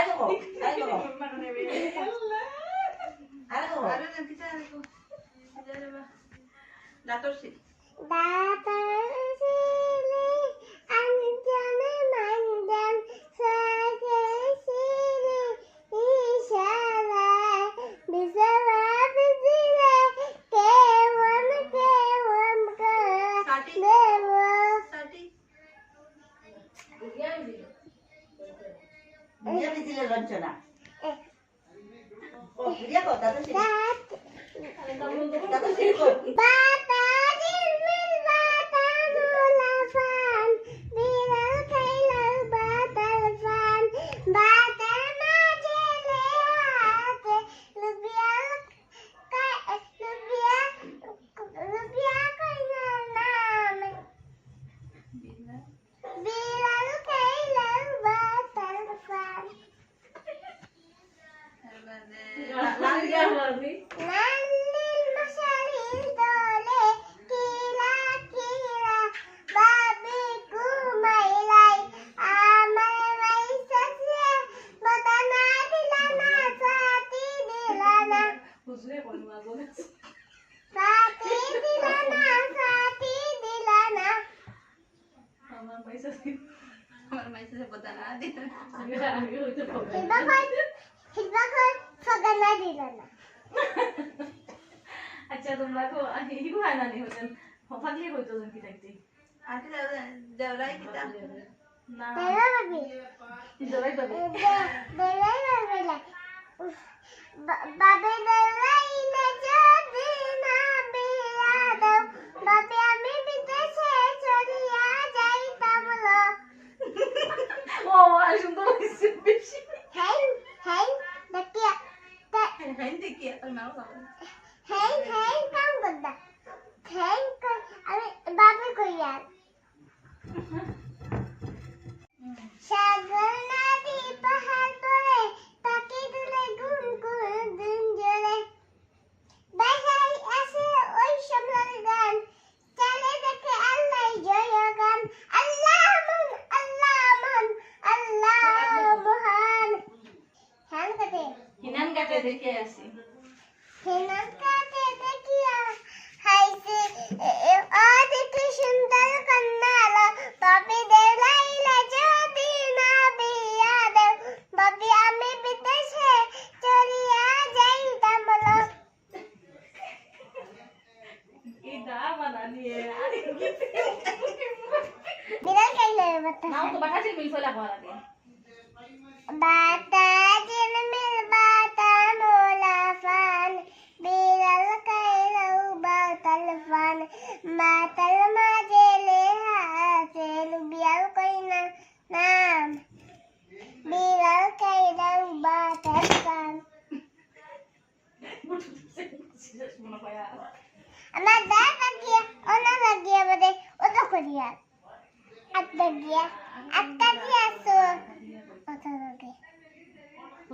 algo. Algo. Algo. Ahora empieza algo. Ya le va. La torsi. La torsi. বিয়ে দিছিলে লঞ্চনা ও দাদা শিখো কর। Nandil Mamá, ¿me hizo así? Mamá, ¿me hizo así? ¿Me hizo así? ¿Me hizo así? ¿Me hizo así? ¿Me hizo así? ¿Me hizo así? ¿Me hizo hilbakot, sagana dilana. আচ্ছা তোমরা কো Hugo হয় না নি হতেন ফাগলি হইতো জন কি থাকতে আটি দেওরাই কিতা না Bela babi. জবাই পাবে Bela bela. Babi bela gente que ha tomado la Hank, Hank, Hank, Hank, Hank, Hank, Hank, Hank, Hank, কাটে দেখে আসি। হেনান কাটে দেখিয়া হাইছে আ দেখে সুন্দর কন্যালা তবে দেলাইলা যদি না বিয়াদ বাবি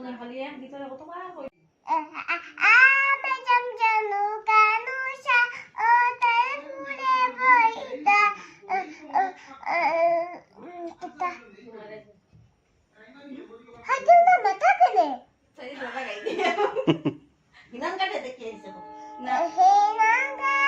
bener kali ya gitu aku tuh aku Hinang ka dedekin sa. Na hinang ka.